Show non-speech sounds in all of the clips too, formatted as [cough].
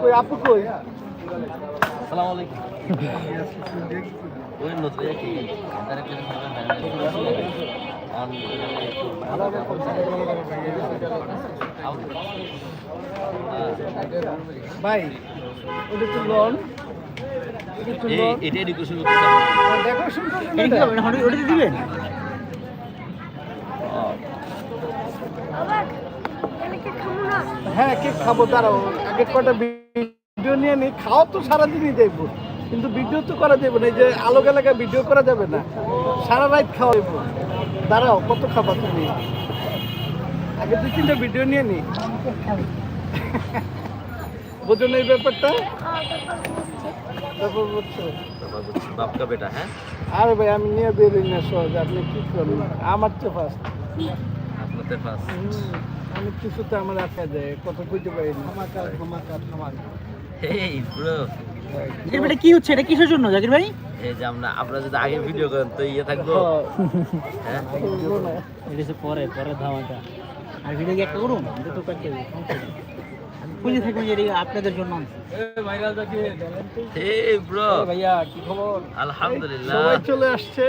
কই আপু কই? আসসালামু আলাইকুম। ওই নতুন কি তার একটা অন ভাই ওটা একটু লোন এটা করতে ডেকোরেশন ওটা দিবেন? হ্যাঁ কেক খাব দাঁড়াও। আগে কটা ভিডিও নিয়ে নি খাওয়া তো সারাদিনই কিন্তু ভিডিও তো করা যাবে না। এই যে আলোক এলাকায় ভিডিও করা যাবে না। সারা রাত খাওয়াইবো দাঁড়াও কত খাবা তুমি? আগে দু তিনটা ভিডিও নিয়ে নি। বোঝো না এই ব্যাপারটা? তারপর বুঝছ বাপ কা বেটা হ্যাঁ? আরে ভাই আমি নিয়ে বেরোই না সহজে আপনি কি করবেন? আমার তো ফার্স্ট আপনাদের পাস আমি কিছুতে আমার আটকা দেয় কত বুঝতে পারি ধামাকা ধামাকা ধামাকা এই ব্রো এটা কি হচ্ছে? এটা কিসের জন্য জাকির ভাই? এই যে আমরা আপনারা যদি আগে ভিডিও করেন তো ইয়ে থাকব। হ্যাঁ। এটা পরে পরে ধামাকা। আর ভিডিও কি একটা করুন এটা তো কাটতে বুঝে থাকবেন যে আপনাদের জন্য এই ব্রো ভাইয়া কি খবর? আলহামদুলিল্লাহ। সবাই চলে আসছে।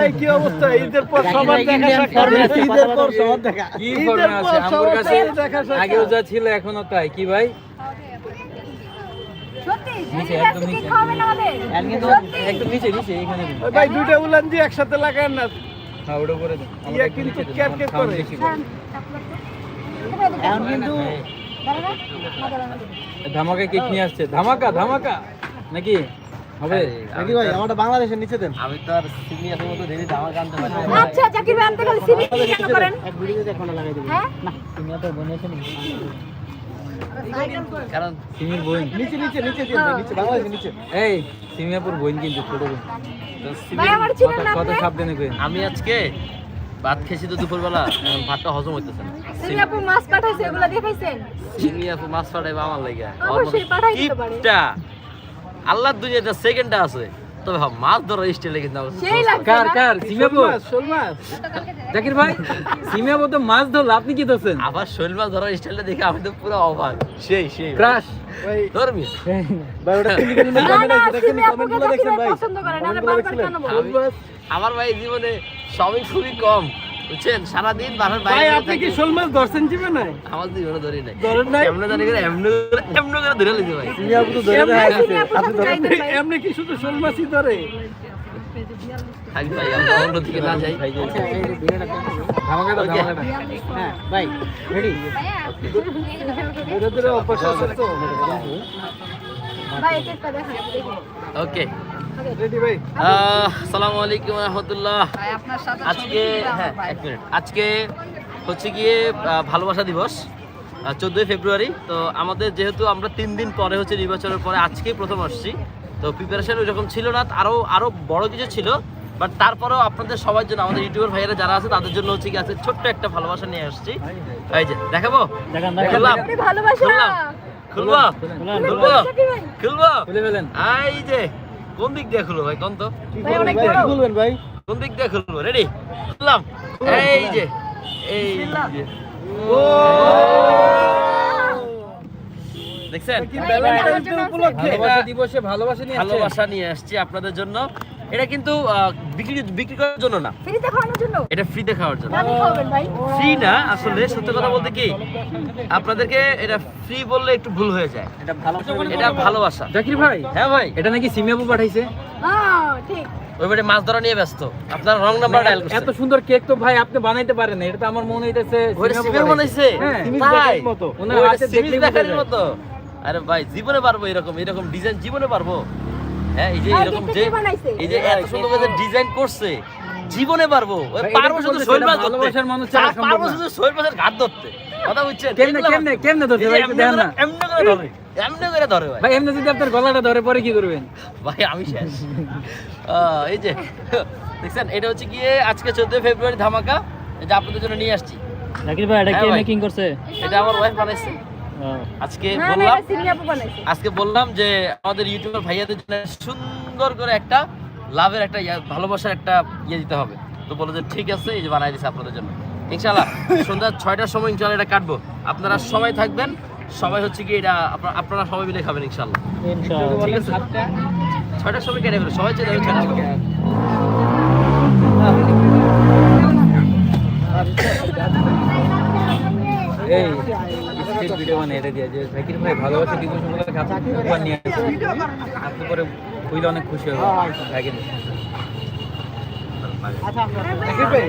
এই কি অবস্থা? ঈদের পর সবার দেখা সাক্ষাৎ ঈদের পর সবার দেখা কি ঈদের আছে আমার কাছে সাথে দেখা সাক্ষাৎ। আগেও যা ছিল এখনও তাই। কি ভাই? দুইটা উলান দিয়ে একসাথে লাগান না। হ্যাঁ ওটা করে দিন। ইয়া কিন্তু করে। হ্যাঁ, এখন। ধামাকা কেক নিয়ে আসছে। ধামাকা ধামাকা। নাকি? হবে। তো- আমারটা বাংলাদেশের নিচে দেন। আমি তো আর মতো দেরি আনতে পারি না। আচ্ছা জাকির ভাই আনতে গেলে কেন করেন? এক ভিডিওতে এখন লাগাই দেবেন হ্যাঁ? না। তুমি তো বনেছেন কারণ সিমির বোন নিচে নিচে নিচে দিন নিচে বাংলাদেশের নিচে। এই সিমিয়াপুর বোন কিন্তু ছোট বোন তো ভাই কত আপনি? সাবধানে কই? আমি আজকে ভাত খেয়েছি তো দুপুরবেলা ভাতটা হজম হইতেছে না। সিবি আপু মাছ পাঠাইছে এগুলা দেখাইছেন চিংড়ি আপু মাছ ফাটাইবা আমার লাগে। অবশ্যই পাঠাই দিতে পারে। কিপটা! আল্লাহর দুনিয়াতে সেকেন্ডটা আছে তবে হ্যাঁ, মাছ ধরার স্টাইলে কিন্তু আমার সেই কার কার? সিমিয়াপুর শোল মাছ, জাকির ভাই সিমিয়াপুর তো মাছ ধরলো আপনি কি ধরছেন? আবার শৈল মাছ ধরার স্টাইলটা দেখে আমি তো পুরো অবাক। সেই সেই। ক্রাশ। ভাই ধরবি ভাই ওটা [laughs] কমেন্টগুলো দেখছেন ভাই। পছন্দ করে না, আমার ভাই জীবনে সবই খুবই কম বুঝছেন? সারাদিন বাসার বাইরে আপনি কি শোল মাছ ধরছেন জীবনে আমার জীবনে ধরি নাই। ধরেন নাই? এমনি জানি করে এমনি করে এমনি করে ধরে লিখে ভাই। আপনি তো ধরে ভাই। এমনি কি শুধু শোল মাছই ধরে? ভাই হ্যাঁ রেডি ধীরে ধীরে দেখি। ওকে। ভাই আসসালামু আলাইকুম রহমতুল্লাহ। আজকে হ্যাঁ এক মিনিট। আজকে হচ্ছে গিয়ে ভালোবাসা দিবস চোদ্দোই ফেব্রুয়ারি। তো আমাদের যেহেতু আমরা তিন দিন পরে হচ্ছে নির্বাচনের পরে আজকেই প্রথম আসছি তো প্রিপারেশন ওই রকম ছিল না আরও আরও বড় কিছু ছিল। বাট তারপরেও আপনাদের সবার জন্য আমাদের ইউটিউবার ভাইয়েরা যারা আছে তাদের জন্য হচ্ছে কি আছে ছোট্ট একটা ভালোবাসা নিয়ে আসছি। এই যে দেখাবো? খুললাম। খুললাম। খুলবো? খুলবো? খুলবো? খুলে ফেলেন এই যে কোন দিক দিয়ে খুলবো ভাই? কোন তো? ভাই অনেক ভাই? কোন দিক দিয়ে খুলবো? রেডি খুললাম। এই যে এই যে। ও! দেখছেন? ভালোবাসা দিবসে ভালোবাসা নিয়ে আসছে ভালোবাসা নিয়ে আসছি আপনাদের জন্য। এটা কিন্তু বিক্রি বিক্রি করার জন্য না। ফ্রিতে খাওয়ানোর জন্য? এটা ফ্রিতে খাওয়ার জন্য। ফ্রি না আসলে সত্য কথা বলতে কি আপনাদেরকে এটা ফ্রি বললে একটু ভুল হয়ে যায়। এটা ভালোবাসা এটা ভালোবাসা। জাকির ভাই হ্যাঁ ভাই। এটা নাকি সিমিয়াপু পাঠাইছে? হ্যাঁ ঠিক। ওইবারে মাছ ধরা নিয়ে ব্যস্ত। আপনার রং নাম্বার ডায়াল এত সুন্দর কেক তো ভাই আপনি বানাইতে পারেন না এটা তো আমার মনে হইতেছে বানাইছে। হ্যাঁ। তাই মতো। ওনার হাতে। মতো। আরে ভাই জীবনে পারব এরকম এরকম ডিজাইন জীবনে পারব। হ্যাঁ এই যে এরকম যে এই যে এত সুন্দর করে ডিজাইন করছে জীবনে পারব। পারব শুধু শৈল মাছ ধরতে। ভালোবাসার মানুষ ছাড়া আর সম্ভব পারব শুধু শৈল মাছের ঘাট ধরতে। কথা বুঝছেন? কেমনে কেমনে কেমনে যে ভাই দেখান করে- না। এমনি করে ধরে। এমনি করে ধরে ভাই। এমনি যদি আপনার গলাটা ধরে পরে কি করবেন? ভাই আমি শেষ। আহ, এই যে দেখছেন এটা হচ্ছে গিয়ে আজকে চোদ্দই ফেব্রুয়ারি ধামাকা। যে আপনাদের জন্য নিয়ে আসছি। জাকির ভাই এটা হ্যাঁ কে মেকিং করছে? এটা আমার ওয়াইফ বানাইছে। আজকে না না বললাম আজকে বললাম যে আমাদের ইউটিউবার ভাইয়াদের জন্য সুন্দর করে একটা লাভের একটা ইয়া- ভালোবাসার একটা ইয়ে দিতে হবে। তো বলে যে ঠিক আছে এই যে বানাই দিছে আপনাদের জন্য। ইনশাল্লাহ সন্ধ্যা ছয়টার সময় ইনশাল্লাহ এটা কাটবো। আপনারা সবাই থাকবেন সবাই হচ্ছে কি এটা আপনারা সবাই মিলে খাবেন ইনশাল্লাহ ইনশাআল্লাহ। ঠিক আছে? ছয়টার সময় কেটে ফেলো সবাই চলে যাবে ছয়টার সময়। এই ভিডিও মানে এটা দিয়ে যে জাকির ভাই ভালোবাসা দিবস উপলক্ষে আপনি উপহার নিয়ে আসছেন আপনি পরে অনেক খুশি হবে। জাকির জাকির ভাই।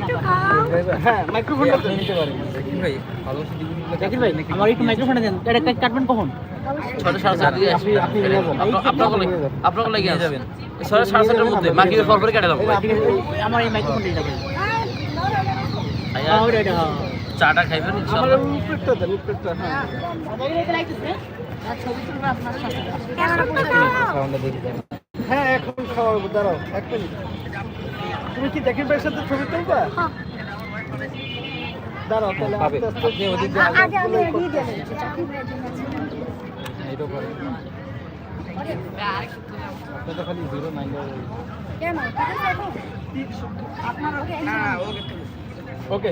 হ্যাঁ জাকির জাকির। আপনার লাগে যাবেন। সাড়ে মধ্যে। পর পরে কেটে আমার এই মাইক্রোফোনটা চাটা খাইবেন আমার ইনশাল্লাহ উপরেরটা দেন উপরেরটা হ্যাঁ। হ্যাঁ এখন খাওয়াবো দাঁড়াও এক মিনিট। তুমি কি জাকির ভাইয়ের সাথে ছবি তুলবা? দাঁড়াও তাহলে। আস্তে আস্তে ওদিক দিয়ে হয়ে গেছে এটা করে আপনি তো খালি জিরো নাইন কেন? আপনার ওকে। ওকে।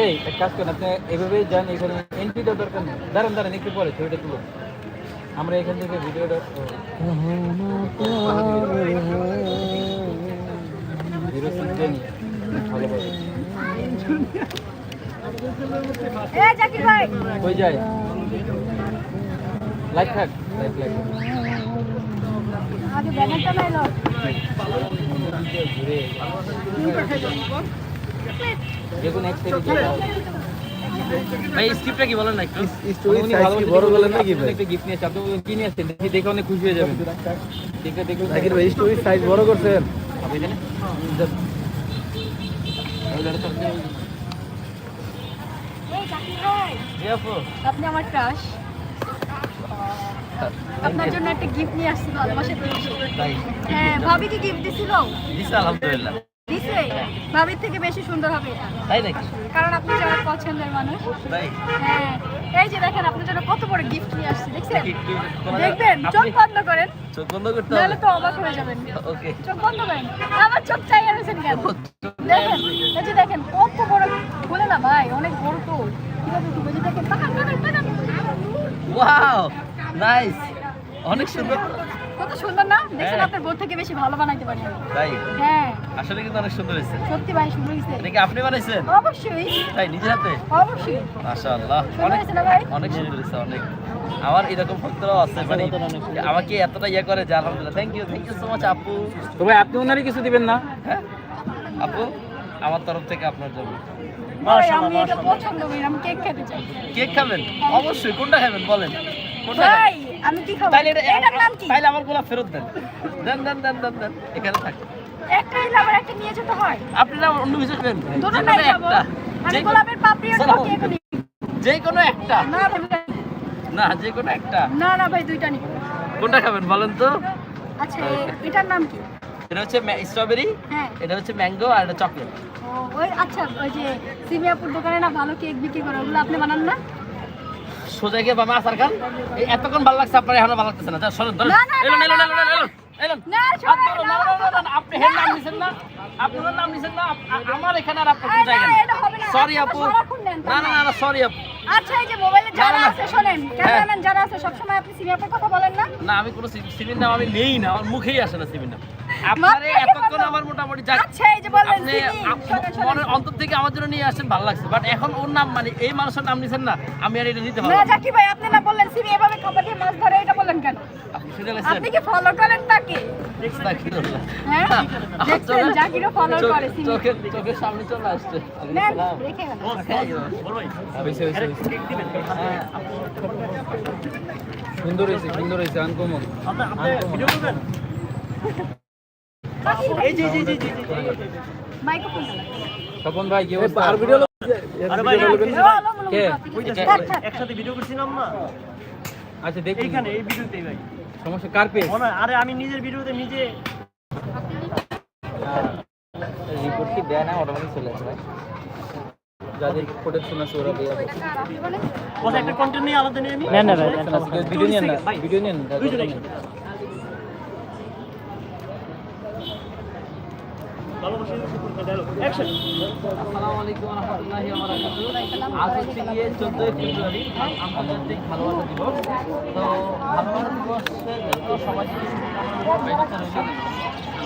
এই এক কাজ করেন আপনি এভাবে যান এখানে এন্ট্রি দরকার নেই। দাঁড়ান দাঁড়ান একটু পরে ছবিটা তুলো আমরা এখান থেকে ভিডিওটা ভাই! যায়? লাইট থাক লাইট লাইট। দেখুন এক সাইডে ভাই স্ক্রিপ্টটা কি বলেন না একটু? উনি ভালোবাসা বড় বলেন নাকি ভাই? একটা গিফট নিয়ে আপনি কি নিয়ে আসছেন? দেখে দেখে অনেক খুশি হয়ে যাবেন। দেখে দেখে জাকির ভাই স্টোরি সাইজ বড় করছেন। জানেন আপনি আমার ক্রাশ আপনার জন্য একটা গিফট নিয়ে আসছি ভালোবাসা তাই? হ্যাঁ ভাবি কি গিফট দিছিল। দিছে আলহামদুলিল্লাহ। দিছে? ভাবির থেকে বেশি সুন্দর হবে এটা। তাই নাকি? কারণ আপনি যারা পছন্দের মানুষ তাই? হ্যাঁ এই যে দেখেন আপনার জন্য কত বড় গিফট নিয়ে আসছি দেখছেন? দেখবেন চোখ বন্ধ করেন। চোখ বন্ধ করতে হবে? তো অবাক হয়ে যাবেন। ওকে। চোখ বন্ধ করেন। আমার চোখ চাই আছেন কেন? দেখেন এই যে দেখেন কত বড় বলে না ভাই অনেক বড় তো কীভাবে দেখেন তাকান তাকান ওয়াও! নাইস অনেক সুন্দর। কত সুন্দর না? দেখছেন হ্যাঁ। আপনার বউ থেকে বেশি ভালো বানাইতে পারি তাই? হ্যাঁ। আসলে কিন্তু অনেক সুন্দর হয়েছে। সত্যি ভাই সুন্দর হয়েছে। এটা কি আপনি বানাইছেন? অবশ্যই। তাই নিজের হাতে? অবশ্যই। মাশাআল্লাহ। অনেক হয়েছে না ভাই? অনেক সুন্দর হয়েছে অনেক। আমার এরকম ভক্তরাও আছে মানে আমাকে এতটা ইয়ে করে যে আলহামদুলিল্লাহ। Thank you thank you so much আপু। তো ভাই আপনি ওনারই কিছু দিবেন না? হ্যাঁ? আপু আমার তরফ থেকে আপনার জন্য। কেক খেতে চাই। কেক খাবেন? অবশ্যই। কোনটা খাবেন বলেন। ভাই আমি কি খাব? এটার নাম কি? তাইলে আমার গোলাপ ফেরত দেন। দেন দেন দেন দেন দেন। এখানে থাক। একটা নিলে আবার একটা নিয়ে যেতে হয়। আপনি না অন্য কিছু খাবেন দুটো নাই কোনো যাব। একটা। গোলাপের পাপড়ি আর শোনো। কেক যে কোনো একটা। না না যে কোনো একটা। না না ভাই দুইটা কোনটা খাবেন বলেন তো? আচ্ছা এটার নাম কি? এটা হচ্ছে স্ট্রবেরি হ্যাঁ। এটা হচ্ছে ম্যাঙ্গো আর এটা চকলেট ও, ওই আচ্ছা ওই যে সিমিয়াপুর দোকানে না ভালো কেক বিক্রি করে ওগুলো আপনি বানান না? সোজা গিয়ে বাবা আসার খান এতক্ষণ ভালো লাগছে আপনার এখনও ভালো লাগতেছে না সরেন ধরেন এলন এলন এলন এলন আপনি হের নাম নিছেন না আপনি ওনার নাম নিছেন না আমার এখানে আর আপনার কোনো জায়গা নেই সরি আপু না না না? সরি আপু আচ্ছা এই যে মোবাইলে যারা। আছে শোনেন হ্যাঁ। ক্যামেরাম্যান যারা আছে আপনি কথা বলেন না না আমি কোনো সি- সিমির নাম আমি নেই না আমার মুখেই আসে না সিমির নাম আপনারে মাত্রই এতক্ষণ বললাম। আমার মোটামুটি যা আচ্ছা এই যে বললেন আপনি মনের অন্তর থেকে আমার জন্য নিয়ে আসেন ভালো লাগছে। বাট এখন ওর নাম মানে এই মানুষের নাম নিছেন না আমি আর এটা নিতে পারব না না। জাকি ভাই আপনি না বললেন সিমি এভাবে খাবার দিয়ে মাছ ধরে এটা বললেন কেন? আপনি শুনে লেছেন আপনি কি ফলো করেন তাকে আস্তাগফিরুল্লাহ। হ্যাঁ? [laughs] চোখের সামনে চলে আসছে। হয়েছে হ্যাঁ, সুন্দর হয়েছে সুন্দর হয়েছে আনকমন এই স্বপন ভাই কি অবস্থা আর ভিডিও আরে ভাই, একসাথে একসাথে ভিডিও করছিলাম না আচ্ছা দেখি এইখানে এই ভিডিওতেই ভাই সমস্যা কার পেজ আরে আমি নিজের ভিডিওতে নিজে রিপোর্ট কি দেয় না অটোমেটিক চলে আসে যাদের প্রোটেকশন আছে ওরা দিয়ে একটা কন্টেন্ট নিয়ে আলাদা নিয়ে আমি না না ভাই ভিডিও নিয়ে না ভিডিও নিয়ে না ভালোবাসি শুকুর করে dialogue. Action! আসসালামু আলাইকুম ওয়া রাহমাতুল্লাহি ওয়া বারাকাতুহু। আজ হচ্ছে গিয়ে চোদ্দই ফেব্রুয়ারি আন্তর্জাতিক ভালোবাসা দিবস তো ভালোবাসা দিবসে যেহেতু সবাই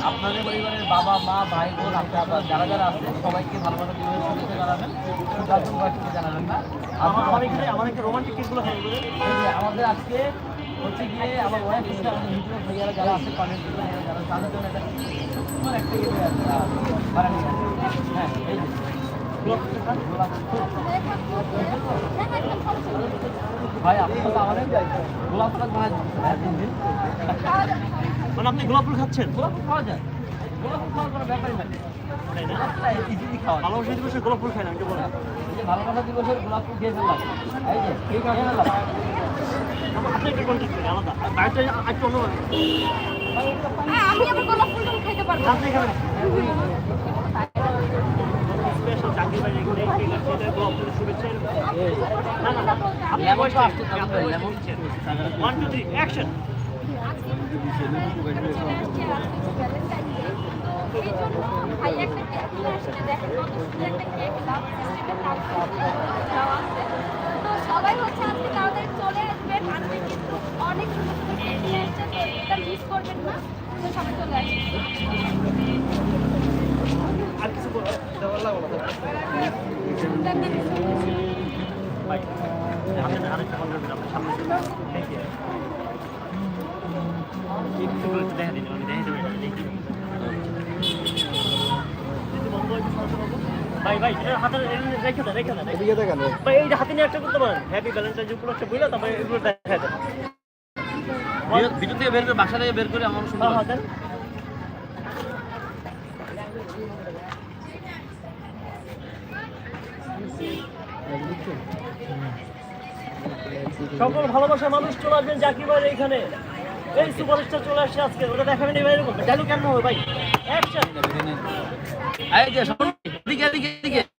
আপনাদের পরিবারের বাবা মা ভাই বোন আপনার যারা যারা আছে সবাইকে ভালোবাসা দিবসের শুভেচ্ছা জানাবেন বার্তা জানাবেন না আমার একটা রোমান্টিক যে আমাদের আজকে হচ্ছে গিয়ে আমার ওয়াইফ এসে আমাদের ভিডিও ভাইয়ারা যারা আছে কমেন্ট যারা তাদের জন্য ভাই আমাদের গোলাপ ফুল মানে আপনি গোলাপ ফুল খাচ্ছেন? গোলাপ ফুল খাওয়া গোলাপ ফুল দিবসে খাই না আমি বলে এই যে ভালোবাসা দিবসের গোলাপ ফুল দিয়ে ফেললাম এই যে খেয়ে আপনি কন্টেন্ট করেন আলাদা হ্যাঁ, আমি আবার গোলাপ ফুল সবাই হচ্ছে আজকে তাড়াতাড়ি চলে আসবেন কিন্তু অনেক সুন্দর মিস করবেন না ভাই ভাই হাতে রেখে দেন রেখে দেন এদিকে দেখেন ভাই। এই যে হাতে নিয়ে একটা করতে পারেন হ্যাপি ভ্যালেন্টাইন উপলক্ষে বুঝলে তারপরে এগুলো দেখা দেন ভিডিও থেকে বের করে বাসা থেকে বের করে আমার সুন্দর হ্যাঁ হ্যাঁ সকল ভালোবাসা মানুষ চলে আসবেন জাকির ভাই এখানে এই সুপারস্টার চলে আসছে আজকে। ওটা দেখাবেন এবার এরকম ডায়লগ কেমন হবে ভাই?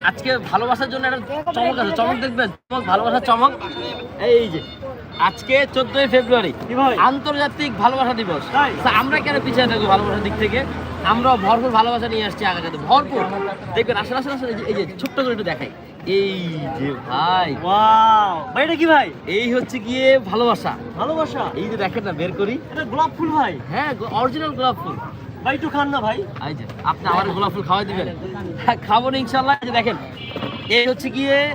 আজকে ভালোবাসার জন্য একটা চমক আছে। চমক দেখবেন? চমক ভালোবাসার চমক। এই যে। আজকে চোদ্দই ফেব্রুয়ারি। ভাই? আন্তর্জাতিক ভালোবাসা দিবস। আমরা কেন পিছিয়ে থাকব ভালোবাসার দিক থেকে? আমরা ভরপুর ভালোবাসা নিয়ে আসছি আগামীতে। ভরপুর। দেখবেন আসলে আসলে আসলে এই যে- ছোট্ট করে একটু দেখাই। এই যে ভাই। ওয়াও। ভাই এটা কি ভাই? এই হচ্ছে গিয়ে ভালোবাসা। ভালোবাসা? এই যে দেখেন না বের করি। এটা গোলাপ ফুল ভাই। হ্যাঁ অরিজিনাল গোলাপ ফুল। ভাই একটু খান না ভাই। এই যে আপনি আমার গোলাপ ফুল খাওয়াই দিবেন। হ্যাঁ, খাব না ইনশাল্লাহ এই যে দেখেন এই হচ্ছে গিয়ে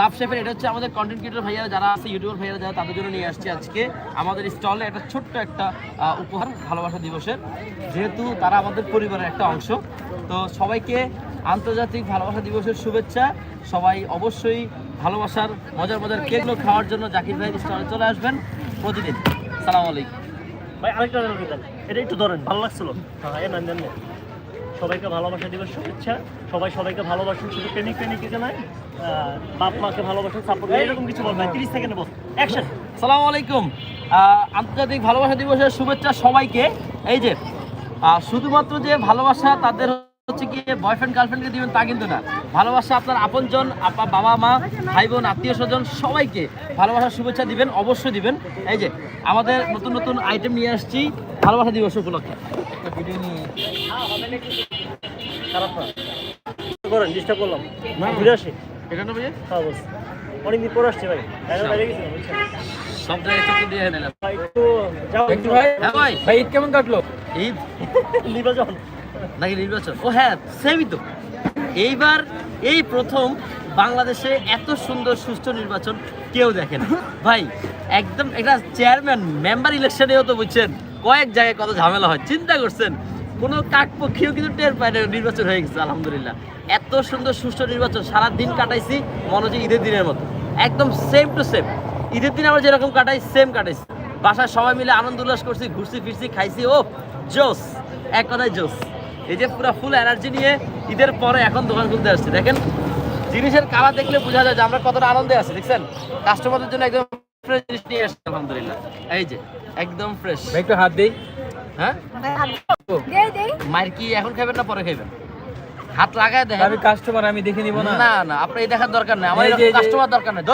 লাভ শেফের, এটা হচ্ছে আমাদের কন্টেন্ট ক্রিয়েটর ভাইয়ারা, যারা আছে ইউটিউবার ভাইয়ারা যারা, তাদের জন্য নিয়ে আসছি আজকে আমাদের স্টলে একটা ছোট্ট একটা উপহার, ভালোবাসা দিবসের। যেহেতু তারা আমাদের পরিবারের একটা অংশ, তো সবাইকে আন্তর্জাতিক ভালোবাসা দিবসের শুভেচ্ছা। সবাই অবশ্যই ভালোবাসার, মজার মজার কেকগুলো খাওয়ার জন্য জাকির ভাই স্টলে চলে আসবেন প্রতিদিন। সালাম আলাইকুম। ভাই, আরেকটা এটা একটু ধরেন, ভালো লাগছিল? হ্যাঁ এ। সবাইকে ভালোবাসা দিবস শুভেচ্ছা। সবাই সবাইকে ভালোবাসুন, শুধু প্রেমিক প্রেমিকাকে নয় বাপ মাকে ভালোবাসুন সাপোর্ট এরকম কিছু বলবেন তিরিশ সেকেন্ডে বল অ্যাকশন সালামু আলাইকুম। আন্তর্জাতিক ভালোবাসা দিবসের শুভেচ্ছা সবাইকে। এই যে শুধুমাত্র যে ভালোবাসা তাদের হচ্ছে কি বয়ফ্রেন্ড গার্লফ্রেন্ডকে দিবেন তা কিন্তু না। ভালোবাসা আপনার আপনজন, আপা, বাবা, মা, ভাই, বোন, আত্মীয় স্বজন, সবাইকে ভালোবাসার শুভেচ্ছা দিবেন, অবশ্যই দিবেন। এই যে, আমাদের নতুন নতুন আইটেম নিয়ে আসছি, ভালোবাসা দিবস উপলক্ষে। ভিডিও নিয়ে খারাপ না। করেন ডিস্টার্ব করলাম। ঘুরে আসি। এটা না ভাই হ্যাঁ বস অনেকদিন পর আসছি ভাই। বাইরে বাইরে গেছিলাম সব জায়গায় চোখ দিয়ে নিলাম একটু যাও। একটু ভাই হ্যাঁ ভাই। ভাই ঈদ কেমন কাটলো? ঈদ? নির্বাচন। নাকি নির্বাচন? ও হ্যাঁ সেমই তো। এইবার এই প্রথম বাংলাদেশে এত সুন্দর সুষ্ঠু নির্বাচন কেউ দেখে না। ভাই একদম একটা চেয়ারম্যান মেম্বার ইলেকশনেও তো বুঝছেন। কয়েক জায়গায় কত ঝামেলা হয়, চিন্তা করছেন? কোনো কাকপক্ষীয় কিন্তু টের পায় না, নির্বাচন হয়ে গেছে, আলহামদুলিল্লাহ। এত সুন্দর সুষ্ঠু নির্বাচন সারা দিন কাটাইছি, মনে হচ্ছে ঈদের দিনের মতো। একদম সেম টু সেম ঈদের দিন আমরা যেরকম কাটাই সেম কাটাইছি। বাসায় সবাই মিলে আনন্দ উল্লাস করছি, ঘুরছি, ফিরছি, খাইছি, ও, জোস। এক কথায় জোস। এই যে পুরো ফুল এনার্জি নিয়ে ঈদের পরে এখন দোকান খুলতে আসছে। দেখেন, জিনিসের কালার দেখলে বোঝা যায় যে আমরা কতটা আনন্দে আছি, দেখছেন? কাস্টমারদের জন্য একদম জিনিস নিয়ে আসছে আলহামদুলিল্লাহ। এই যে একদম ফ্রেশ ভাই একটু হাত দেই। হ্যাঁ? দেই। দেই কি এখন খাবেন না পরে খাবেন হাত লাগায় দেখেন আমি কাস্টমার আমি দেখে নিব না। না না আপনার এই দেখার দরকার নাই। আমার কাস্টমার দরকার নাই।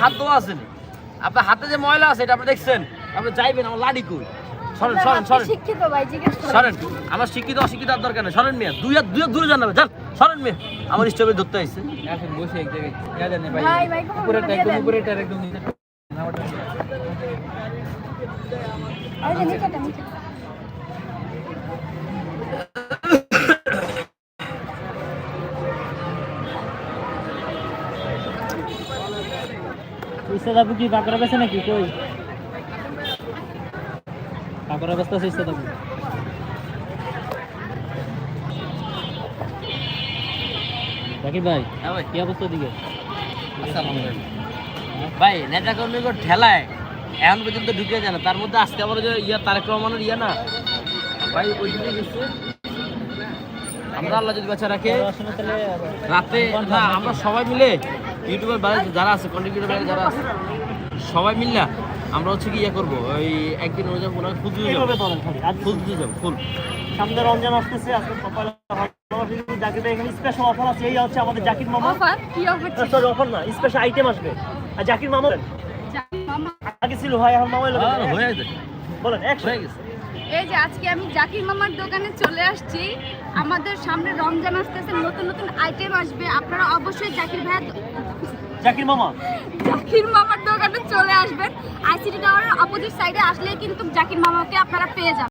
হাতে ধোয়া আছে নি? আপনার হাতে যে ময়লা আছে এটা আপনি দেখছেন। আপনি চাইবেন আমার লাডি কই? সরেন সরেন সরেন। শিক্ষিত ভাই জিজ্ঞেস সরেন আমার শিক্ষিত অশিক্ষিত আর দরকার নেই। সরেন মেয়ে দুই হাত দুই হাত দূরে জানাবে যান। সরেন মেয়ে আমার স্টপে ধরতে আইছে। আসেন বসে এক জায়গায়। ইয়া জানে ভাই একদম। একদম নিচে। নিচে আপু কি পাকড়া বেছে নাকি? কই? আপু ভাই হ্যাঁ ভাই। কি অবস্থা দিকে ভাই নেতা ঠেলায় এখন পর্যন্ত ঢুকে যায় না। তার মধ্যে আজকে আবার যে ইয়া তারেক রহমানের ইয়া না? ভাই ওই দিকে গেছে। আমরা আল্লাহ যদি বাচ্চা রাখে রাতে না আমরা সবাই মিলে ইউটিউবের বাইরে যারা আছে কন্টেন্ট বাইরে যারা আছে সবাই মিললে। আমরা হচ্ছে কি ইয়ে করব ওই একদিন ওই যাব ফুল দিতে যাব। এইভাবে আর ফুল দিতে যাব ফুল। সামনে রমজান আসতেছে আজকে সকালে জাকির এখানে স্পেশাল অফার আছে এই হচ্ছে আমাদের জাকির মামা। অফার কি অফার সরি অফার না স্পেশাল আইটেম আসবে। আর জাকির মামা মামা? আগে ছিল ভাই এখন মামা হয়ে গেছে। বলেন একশো হয়ে গেছে। এই যে আজকে আমি জাকির মামার দোকানে চলে আসছি আমাদের সামনে রমজান আসতেছে নতুন নতুন আইটেম আসবে আপনারা অবশ্যই জাকির ভাইয়ের জাকির মামা? জাকির মামার দোকানে চলে আসবেন। আইসিটি টাওয়ারের অপোজিট সাইডে আসলে কিন্তু জাকির মামাকে আপনারা পেয়ে যাবেন।